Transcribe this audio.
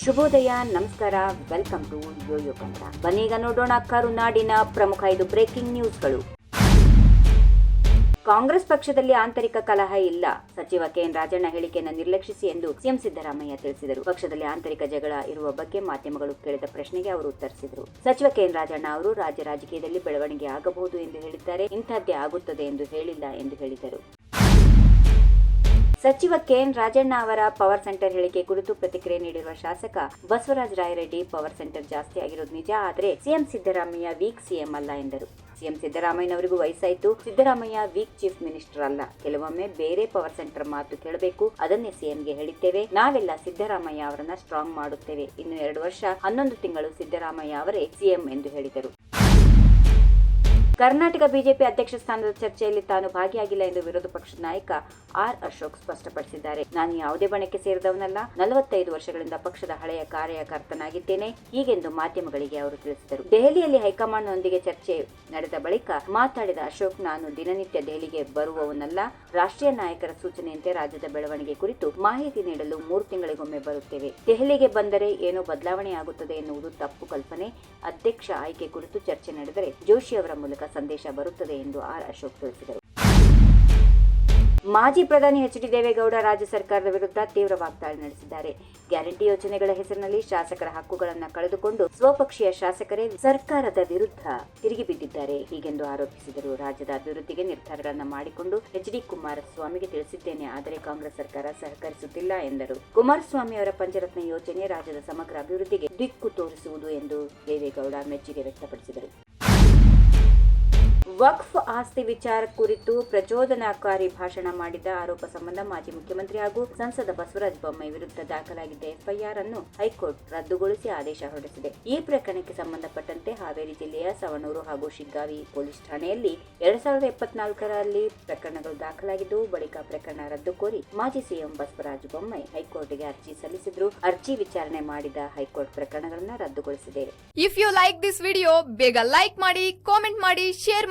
ಶುಭೋದಯ, ನಮಸ್ಕಾರ, welcome to Yoyo Kannada. ಬನ್ನೀಗ ನೋಡೋಣ ಕರುನಾಡಿನ ಪ್ರಮುಖ ಐದು ಬ್ರೇಕಿಂಗ್ ನ್ಯೂಸ್ಗಳು. ಕಾಂಗ್ರೆಸ್ ಪಕ್ಷದಲ್ಲಿ ಆಂತರಿಕ ಕಲಹ ಇಲ್ಲ. ಸಚಿವ ಕೆಎನ್ ರಾಜಣ್ಣ ಹೇಳಿಕೆಯನ್ನು ನಿರ್ಲಕ್ಷಿಸಿ ಎಂದು ಸಿಎಂ ಸಿದ್ದರಾಮಯ್ಯ ತಿಳಿಸಿದರು. ಪಕ್ಷದಲ್ಲಿ ಆಂತರಿಕ ಜಗಳ ಇರುವ ಬಗ್ಗೆ ಮಾಧ್ಯಮಗಳು ಕೇಳಿದ ಪ್ರಶ್ನೆಗೆ ಅವರು ಉತ್ತರಿಸಿದರು. ಸಚಿವ ಕೆಎನ್ ರಾಜಣ್ಣ ಅವರು ರಾಜ್ಯ ರಾಜಕೀಯದಲ್ಲಿ ಬೆಳವಣಿಗೆ ಆಗಬಹುದು ಎಂದು ಹೇಳಿದ್ದಾರೆ. ಇಂಥದ್ದೇ ಆಗುತ್ತದೆ ಎಂದು ಹೇಳಿಲ್ಲ ಎಂದು ಹೇಳಿದರು. ಸಚಿವ ಕೆಎನ್ ರಾಜಣ್ಣ ಅವರ ಪವರ್ ಸೆಂಟರ್ ಹೇಳಿಕೆ ಕುರಿತು ಪ್ರತಿಕ್ರಿಯೆ ನೀಡಿರುವ ಶಾಸಕ ಬಸವರಾಜ ರಾಯರೆಡ್ಡಿ ಪವರ್ ಸೆಂಟರ್ ಜಾಸ್ತಿ ಆಗಿರೋದು ನಿಜ, ಆದರೆ ಸಿಎಂ ಸಿದ್ದರಾಮಯ್ಯ ವೀಕ್ ಸಿಎಂ ಅಲ್ಲ ಎಂದರು. ಸಿಎಂ ಸಿದ್ದರಾಮಯ್ಯನವರಿಗೂ ವಯಸ್ಸಾಯಿತು, ಸಿದ್ದರಾಮಯ್ಯ ವೀಕ್ ಚೀಫ್ ಮಿನಿಸ್ಟರ್ ಅಲ್ಲ. ಕೆಲವೊಮ್ಮೆ ಬೇರೆ ಪವರ್ ಸೆಂಟರ್ ಮಾತು ಕೇಳಬೇಕು, ಅದನ್ನೇ ಸಿಎಂಗೆ ಹೇಳುತ್ತೇವೆ. ನಾವೆಲ್ಲ ಸಿದ್ದರಾಮಯ್ಯ ಅವರನ್ನ ಸ್ಟ್ರಾಂಗ್ ಮಾಡುತ್ತೇವೆ. ಇನ್ನು ಎರಡು ವರ್ಷ, ಹನ್ನೊಂದು ತಿಂಗಳು ಸಿದ್ದರಾಮಯ್ಯ ಅವರೇ ಸಿಎಂ ಎಂದು ಹೇಳಿದರು. ಕರ್ನಾಟಕ ಬಿಜೆಪಿ ಅಧ್ಯಕ್ಷ ಸ್ಥಾನದ ಚರ್ಚೆಯಲ್ಲಿ ತಾನು ಭಾಗಿಯಾಗಿಲ್ಲ ಎಂದು ವಿರೋಧ ಪಕ್ಷದ ನಾಯಕ ಆರ್ ಅಶೋಕ್ ಸ್ಪಷ್ಟಪಡಿಸಿದ್ದಾರೆ. ನಾನು ಯಾವುದೇ ಬಣಕ್ಕೆ ಸೇರಿದವನಲ್ಲ. ನಲವತ್ತೈದು ವರ್ಷಗಳಿಂದ ಪಕ್ಷದ ಹಳೆಯ ಕಾರ್ಯಕರ್ತನಾಗಿದ್ದೇನೆ. ಹೀಗೆಂದು ಮಾಧ್ಯಮಗಳಿಗೆ ಅವರು ತಿಳಿಸಿದರು. ದೆಹಲಿಯಲ್ಲಿ ಹೈಕಮಾಂಡ್ನೊಂದಿಗೆ ಚರ್ಚೆ ನಡೆದ ಬಳಿಕ ಮಾತಾಡಿದ ಅಶೋಕ್, ನಾನು ದಿನನಿತ್ಯ ದೆಹಲಿಗೆ ಬರುವವನಲ್ಲ. ರಾಷ್ಟ್ರೀಯ ನಾಯಕರ ಸೂಚನೆಯಂತೆ ರಾಜ್ಯದ ಬೆಳವಣಿಗೆ ಕುರಿತು ಮಾಹಿತಿ ನೀಡಲು ಮೂರು ತಿಂಗಳಿಗೊಮ್ಮೆ ಬರುತ್ತೇವೆ. ದೆಹಲಿಗೆ ಬಂದರೆ ಏನೋ ಬದಲಾವಣೆಯಾಗುತ್ತದೆ ಎನ್ನುವುದು ತಪ್ಪು ಕಲ್ಪನೆ. ಅಧ್ಯಕ್ಷ ಆಯ್ಕೆ ಕುರಿತು ಚರ್ಚೆ ನಡೆದರೆ ಜೋಶಿ ಅವರ ಮೂಲಕ ಸಂದೇಶ ಬರುತ್ತದೆ ಎಂದು ಆರ್ ಅಶೋಕ್ ತಿಳಿಸಿದರು. ಮಾಜಿ ಪ್ರಧಾನಿ ಎಚ್ ಡಿ ದೇವೇಗೌಡ ರಾಜ್ಯ ಸರ್ಕಾರದ ವಿರುದ್ಧ ತೀವ್ರ ವಾಗ್ದಾಳಿ ನಡೆಸಿದ್ದಾರೆ. ಗ್ಯಾರಂಟಿ ಯೋಜನೆಗಳ ಹೆಸರಿನಲ್ಲಿ ಶಾಸಕರ ಹಕ್ಕುಗಳನ್ನು ಕಳೆದುಕೊಂಡು ಸ್ವಪಕ್ಷೀಯ ಶಾಸಕರೇ ಸರ್ಕಾರದ ವಿರುದ್ಧ ತಿರುಗಿ ಬಿದ್ದಿದ್ದಾರೆ. ಹೀಗೆಂದು ಆರೋಪಿಸಿದರು. ರಾಜ್ಯದ ಅಭಿವೃದ್ಧಿಗೆ ನಿರ್ಧಾರಗಳನ್ನು ಮಾಡಿಕೊಂಡು ಎಚ್ ಡಿ ಕುಮಾರಸ್ವಾಮಿಗೆ ತಿಳಿಸಿದ್ದೇನೆ. ಆದರೆ ಕಾಂಗ್ರೆಸ್ ಸರ್ಕಾರ ಸಹಕರಿಸುತ್ತಿಲ್ಲ ಎಂದರು. ಕುಮಾರಸ್ವಾಮಿ ಅವರ ಪಂಚರತ್ನ ಯೋಜನೆ ರಾಜ್ಯದ ಸಮಗ್ರ ಅಭಿವೃದ್ಧಿಗೆ ದಿಕ್ಕು ತೋರಿಸುವುದು ಎಂದು ದೇವೇಗೌಡ ಮೆಚ್ಚುಗೆ ವ್ಯಕ್ತಪಡಿಸಿದರು. ವಕ್ಫ್ ಆಸ್ತಿ ವಿಚಾರ ಕುರಿತು ಪ್ರಚೋದನಾಕಾರಿ ಭಾಷಣ ಮಾಡಿದ ಆರೋಪ ಸಂಬಂಧ ಮಾಜಿ ಮುಖ್ಯಮಂತ್ರಿ ಹಾಗೂ ಸಂಸದ ಬಸವರಾಜ ಬೊಮ್ಮಾಯಿ ವಿರುದ್ಧ ದಾಖಲಾಗಿದ್ದ ಎಫ್ಐಆರ್ ಅನ್ನು ಹೈಕೋರ್ಟ್ ರದ್ದುಗೊಳಿಸಿ ಆದೇಶ ಹೊರಡಿಸಿದೆ. ಈ ಪ್ರಕರಣಕ್ಕೆ ಸಂಬಂಧಪಟ್ಟಂತೆ ಹಾವೇರಿ ಜಿಲ್ಲೆಯ ಸವಣೂರು ಹಾಗೂ ಶಿಗ್ಗಾವಿ ಪೊಲೀಸ್ ಠಾಣೆಯಲ್ಲಿ ಎರಡ್ ಸಾವಿರದ ಇಪ್ಪತ್ನಾಲ್ಕರಲ್ಲಿ ಪ್ರಕರಣಗಳು ದಾಖಲಾಗಿದ್ದು, ಬಳಿಕ ಪ್ರಕರಣ ರದ್ದು ಕೋರಿ ಮಾಜಿ ಸಿಎಂ ಬಸವರಾಜ ಬೊಮ್ಮಾಯಿ ಹೈಕೋರ್ಟ್ಗೆ ಅರ್ಜಿ ಸಲ್ಲಿಸಿದ್ರು. ಅರ್ಜಿ ವಿಚಾರಣೆ ಮಾಡಿದ ಹೈಕೋರ್ಟ್ ಪ್ರಕರಣಗಳನ್ನು ರದ್ದುಗೊಳಿಸಿದೆ. If you like this video ಬೇಗ ಲೈಕ್ ಮಾಡಿ ಕಾಮೆಂಟ್ ಮಾಡಿ ಶೇರ್